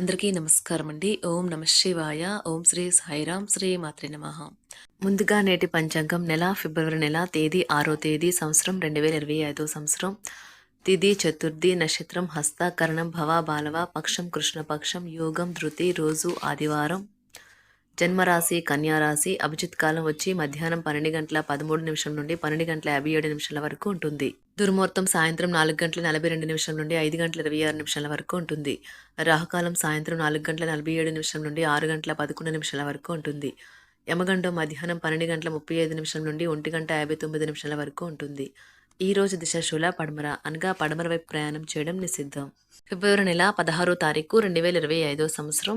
అందరికీ నమస్కారం అండి ఓం నమ శివాయ. ఓం శ్రీ సాయిరాం శ్రీ మాత్రి నమ. ముందుగా నేటి పంచాంగం నెల ఫిబ్రవరి నెల తేదీ ఆరో తేదీ సంవత్సరం రెండు వేల ఇరవై ఐదో సంవత్సరం. తిథి చతుర్థి నక్షత్రం హస్త కరణం భవ బాలవ పక్షం కృష్ణపక్షం యోగం ధృతి రోజు ఆదివారం. జన్మరాశి కన్యారాశి అభిజిత్ కాలం వచ్చి మధ్యాహ్నం పన్నెండు గంటల పదమూడు నిమిషం నుండి పన్నెండు గంటల యాభై ఏడు నిమిషాల వరకు ఉంటుంది. దుర్ముహూర్తం సాయంత్రం నాలుగు గంటల నలభై రెండు నిమిషం నుండి ఐదు గంటల ఇరవై ఆరు నిమిషాల వరకు ఉంటుంది. రాహుకాలం సాయంత్రం నాలుగు గంటల నలభై ఏడు నిమిషం నుండి ఆరు గంటల పదకొండు నిమిషాల వరకు ఉంటుంది. యమగండం మధ్యాహ్నం పన్నెండు గంటల ముప్పై ఐదు నిమిషం నుండి ఒంటి గంట యాభై తొమ్మిది నిమిషాల వరకు ఉంటుంది. ఈ రోజు దిశ శూల పడమర అనగా పడమర వైపు ప్రయాణం చేయడం నిషిద్ధం. ఫిబ్రవరి నెల పదహారో తారీఖు రెండు వేల ఇరవై ఐదో సంవత్సరం.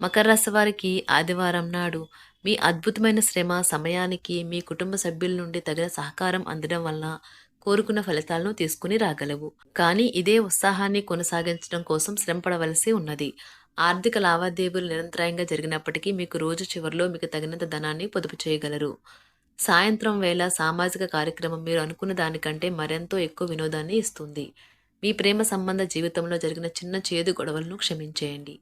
మకర రాశి వారికి ఆదివారం నాడు మీ అద్భుతమైన శ్రమ సమయానికి మీ కుటుంబ సభ్యుల నుండి తగిన సహకారం అందడం వలన కోరుకున్న ఫలితాలను తీసుకుని రాగలవు. కానీ ఇదే ఉత్సాహాన్ని కొనసాగించడం కోసం శ్రమపడవలసి ఉన్నది. ఆర్థిక లావాదేవీలు నిరంతరాయంగా జరిగినప్పటికీ మీకు రోజు చివరిలో మీకు తగినంత ధనాన్ని పొదుపు చేయగలరు. సాయంత్రం వేళ సామాజిక కార్యక్రమం మీరు అనుకున్న దానికంటే మరెంతో ఎక్కువ వినోదాన్ని ఇస్తుంది. మీ ప్రేమ సంబంధ జీవితంలో జరిగిన చిన్న చేదు గొడవలను క్షమించేయండి.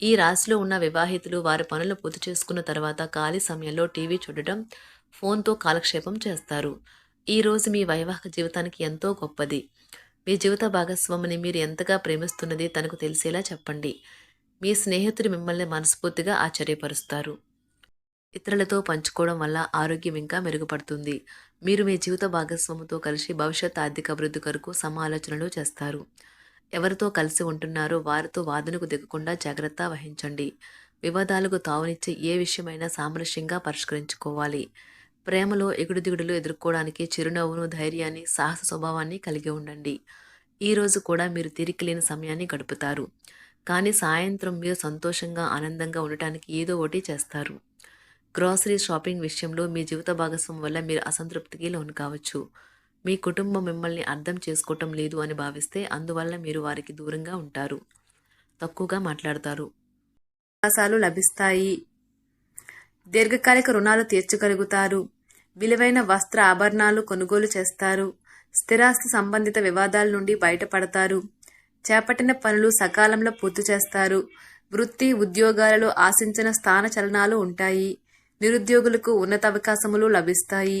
ఈ రాశిలో ఉన్న వివాహితులు వారి పనులు పూర్తి చేసుకున్న తర్వాత ఖాళీ సమయంలో టీవీ చూడటం ఫోన్తో కాలక్షేపం చేస్తారు. ఈ రోజు మీ వైవాహిక జీవితానికి ఎంతో గొప్పది. మీ జీవిత భాగస్వామిని మీరు ఎంతగా ప్రేమిస్తున్నది తనకు తెలిసేలా చెప్పండి. మీ స్నేహితుడు మిమ్మల్ని మనస్ఫూర్తిగా ఆశ్చర్యపరుస్తారు. ఇతరులతో పంచుకోవడం వల్ల ఆరోగ్యం ఇంకా మెరుగుపడుతుంది. మీరు మీ జీవిత భాగస్వామితో కలిసి భవిష్యత్ ఆర్థిక అభివృద్ధి కొరకు సమాలోచనలు చేస్తారు. ఎవరితో కలిసి ఉంటున్నారో వారితో వాదనకు దిగకుండా జాగ్రత్త వహించండి. వివాదాలకు తావునిచ్చే ఏ విషయమైనా సామరస్యంగా పరిష్కరించుకోవాలి. ప్రేమలో ఎగుడుదిగుడులు ఎదుర్కోవడానికి చిరునవ్వును ధైర్యాన్ని సాహస స్వభావాన్ని కలిగి ఉండండి. ఈ రోజు కూడా మీరు తీరిక లేని సమయాన్ని గడుపుతారు. కానీ సాయంత్రం మీరు సంతోషంగా ఆనందంగా ఉండటానికి ఏదో ఒకటి చేస్తారు. గ్రాసరీ షాపింగ్ విషయంలో మీ జీవిత భాగస్వామి వల్ల మీరు అసంతృప్తికి లోను కావచ్చు. మీ కుటుంబం మిమ్మల్ని అర్థం చేసుకోవటం లేదు అని భావిస్తే అందువల్ల మీరు వారికి దూరంగా ఉంటారు. తక్కువగా మాట్లాడతారు. అవకాశాలు లభిస్తాయి. దీర్ఘకాలిక రుణాలు తీర్చగలుగుతారు. విలువైన వస్త్ర ఆభరణాలు కొనుగోలు చేస్తారు. స్థిరాస్తి సంబంధిత వివాదాల నుండి బయటపడతారు. చేపట్టిన పనులు సకాలంలో పూర్తి చేస్తారు. వృత్తి ఉద్యోగాలలో ఆశించిన స్థాన చలనాలు ఉంటాయి. నిరుద్యోగులకు ఉన్నత అవకాశములు లభిస్తాయి.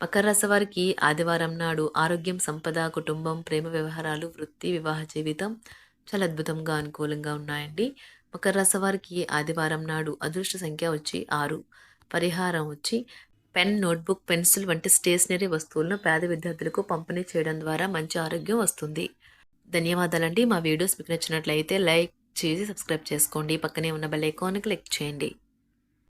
మకర రాశి వారికి ఆదివారం నాడు ఆరోగ్యం సంపద కుటుంబం ప్రేమ వ్యవహారాలు వృత్తి వివాహ జీవితం చాలా అద్భుతంగా అనుకూలంగా ఉన్నాయండి. మకర రాశి వారికి ఆదివారం నాడు అదృష్ట సంఖ్య వచ్చి ఆరు. పరిహారం వచ్చి పెన్ నోట్బుక్ పెన్సిల్ వంటి స్టేషనరీ వస్తువులను పేద విద్యార్థులకు పంపిణీ చేయడం ద్వారా మంచి ఆరోగ్యం వస్తుంది. ధన్యవాదాలండి. మా వీడియోస్ మీకు నచ్చినట్లయితే లైక్ చేసి సబ్స్క్రైబ్ చేసుకోండి. పక్కనే ఉన్న బెల్ ఐకాన్ క్లిక్ చేయండి.